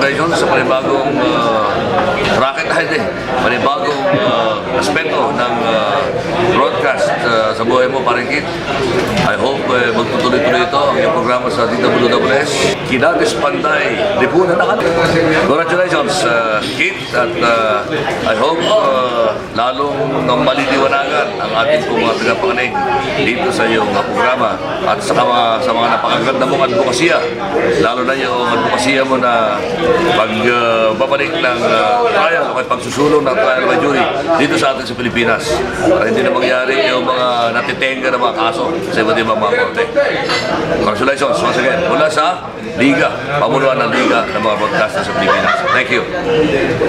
ngayon sa panibagong uh, rocket head eh, panibagong uh, aspeto ng uh, broadcast uh, sa buhay mo, Parikit. I hope uh, magtutuloy-tuloy ito ang iyong programa sa DWS. Kinatis Panday, Lipunan Akad. Congratulations, uh, Kit, at uh, I hope lalong maliliwanagan ang ating pong mga pinapanganig dito sa iyong uh, programa at sa mga, sa mga napakaganda mong advokasya. Lalo na yung advokasya mo na pagbabalik ng uh, trial o pagsusulong ng trial by jury dito sa atin sa Pilipinas. Para hindi na mangyari yung mga natitenga na mga kaso sa iba't ibang mga korte. Congratulations once again mula sa Liga, pamunuan ng Liga ng mga broadcasters sa Pilipinas. Thank you.